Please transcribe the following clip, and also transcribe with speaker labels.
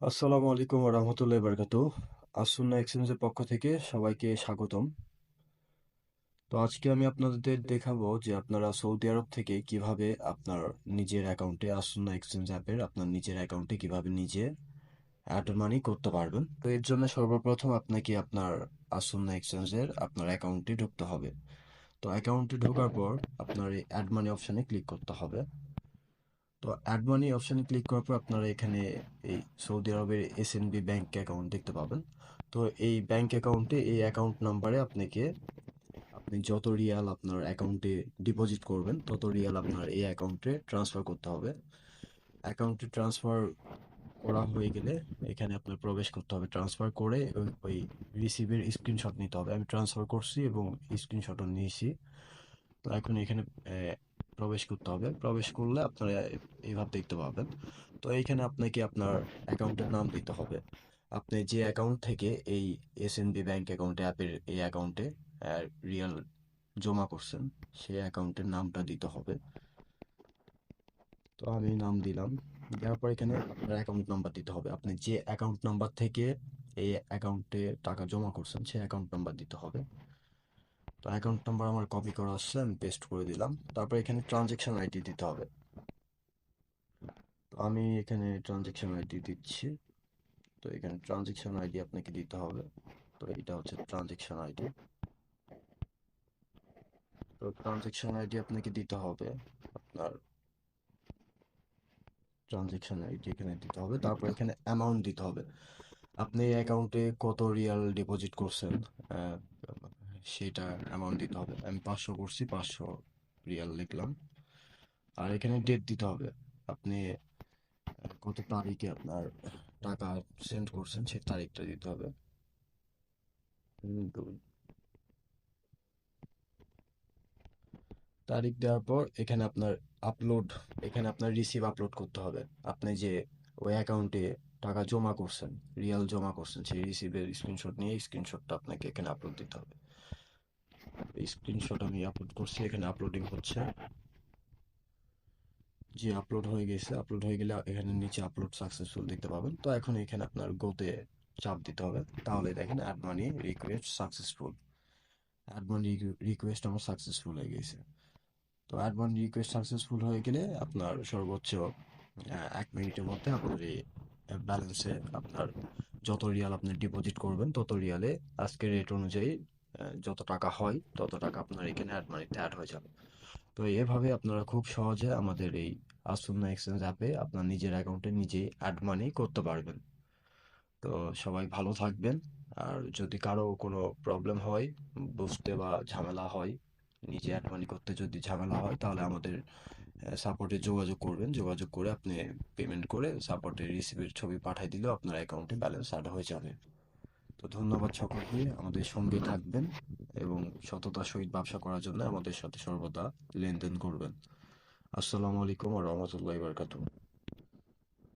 Speaker 1: আসসালামু আলাইকুম রহমতুল্লাহ বরকাত আসুন্না এক্সচেঞ্জের পক্ষ থেকে সবাইকে স্বাগতম। তো আজকে আমি আপনাদের দেখাবো যে আপনারা সৌদি আরব থেকে কীভাবে আপনার নিজের অ্যাকাউন্টে আসুন্না এক্সচেঞ্জ অ্যাপের আপনার নিজের অ্যাকাউন্টে কীভাবে নিজে অ্যাড মানি করতে পারবেন। তো এর জন্য সর্বপ্রথম আপনাকে আপনার আসুন্না এক্সচেঞ্জের আপনার অ্যাকাউন্টে ঢুকতে হবে। তো অ্যাকাউন্টে ঢোকার পর আপনার এই অ্যাড মানি অপশানে ক্লিক করতে হবে। তো অ্যাড মানি অপশানে ক্লিক করার পর আপনারা এখানে এই সৌদি আরবের এসএনবি ব্যাংক অ্যাকাউন্ট দেখতে পাবেন। তো এই ব্যাংক অ্যাকাউন্টে এই অ্যাকাউন্ট নাম্বারে আপনাকে, আপনি যত রিয়াল আপনার অ্যাকাউন্টে ডিপোজিট করবেন, তত রিয়াল আপনার এই অ্যাকাউন্টে ট্রান্সফার করতে হবে। অ্যাকাউন্টে ট্রান্সফার করা হয়ে গেলে এখানে আপনার প্রবেশ করতে হবে। ট্রান্সফার করে ওই রিসিভের স্ক্রিনশট নিতে হবে। আমি ট্রান্সফার করছি এবং স্ক্রিনশটও নিয়েছি। তো এখন এখানে প্রবেশ করতে হবে। প্রবেশ করলে আপনারা এইভাবে দেখতে পাবেন। তো এইখানে আপনাকে আপনার অ্যাকাউন্টের নাম দিতে হবে। আপনি যে অ্যাকাউন্ট থেকে এই এসএনবি ব্যাংক অ্যাকাউন্টে অ্যাপের এই অ্যাকাউন্টে রিয়াল জমা করছেন, সেই অ্যাকাউন্টের নামটা দিতে হবে। তো আমি নাম দিলাম। দেওয়ার পর এখানে আপনার অ্যাকাউন্ট নাম্বার দিতে হবে। আপনি যে অ্যাকাউন্ট নাম্বার থেকে এই অ্যাকাউন্টে টাকা জমা করছেন, সেই অ্যাকাউন্ট নাম্বার দিতে হবে। তো অ্যাকাউন্ট নাম্বার আমার কপি করা আসছে, আমি পেস্ট করে দিলাম। তারপর এখানে ট্রানজেকশন আইডি দিতে হবে। তো আমি এখানে ট্রানজেকশন আইডি দিচ্ছি। তো এখানে ট্রানজেকশন আইডি আপনাকে দিতে হবে। তো এটা হচ্ছে ট্রানজেকশন আইডি তো ট্রানজেকশন আইডি আপনাকে দিতে হবে। আপনার ট্রানজেকশন আইডি এখানে দিতে হবে। তারপর এখানে অ্যামাউন্ট দিতে হবে। আপনি অ্যাকাউন্টে কত রিয়াল ডিপোজিট করছেন? সেটা অ্যামাউন্ট দিতে হবে। আমি পাঁচশো করছি, পাঁচশো রিয়াল লিখলাম। আর এখানে ডেট দিতে হবে। আপনি কত তারিখে আপনার টাকা সেন্ড করছেন সেই তারিখটা দিতে হবে। তারিখ দেওয়ার পর এখানে আপনার আপলোড এখানে আপনার রিসিভ আপলোড করতে হবে। আপনি যে ওই অ্যাকাউন্টে টাকা জমা করছেন রিয়াল জমা করছেন, সেই রিসিভের স্ক্রিনশট নিয়ে স্ক্রিনশটটা আপনাকে এখানে আপলোড দিতে হবে। স্ক্রিনশট আমি আপলোড করছি, এখানে আপলোডিং হচ্ছে। যে আপলোড হয়ে গেছে আপলোড হয়ে গেলে এখানে নিচে আপলোড সাকসেসফুল দেখতে পাবেন। তো এখন এখানে আপনার গোতে চাপ দিতে হবে। তাহলে দেখেন add money request successful add money request আমার সাকসেসফুল হয়ে গেছে। তো অ্যাড মানি রিকোয়েস্ট সাকসেসফুল হয়ে গেলে আপনার সর্বোচ্চ এক মিনিটের মধ্যে আপনার এই ব্যালেন্সে আপনার যত রিয়াল আপনি ডিপোজিট করবেন, তত রিয়ালে আজকের রেট অনুযায়ী যত টাকা হয়, তত টাকা আপনার এখানে অ্যাড মানিতে অ্যাড হয়ে যাবে। তো এভাবে আপনারা খুব সহজে আমাদের এই আসুন্না এক্সচেঞ্জ অ্যাপে আপনার নিজের অ্যাকাউন্টে নিজেই অ্যাড মানি করতে পারবেন। তো সবাই ভালো থাকবেন। আর যদি কারও কোনো প্রবলেম হয়, বুঝতে বা ঝামেলা হয়, নিজে অ্যাড মানি করতে যদি ঝামেলা হয়, তাহলে আমাদের সাপোর্টে যোগাযোগ করবেন। যোগাযোগ করে আপনি পেমেন্ট করে সাপোর্টে রিসিভের ছবি পাঠিয়ে দিলেও আপনার অ্যাকাউন্টে ব্যালেন্স অ্যাড হয়ে যাবে। তো ধন্যবাদ সকলকে আমাদের সঙ্গে থাকবেন এবং সততার সহিত ব্যবসা করার জন্য আমাদের সাথে সর্বদা লেনদেন করবেন। আসসালামু আলাইকুম রহমতুল্লাহ বরকাতুহ।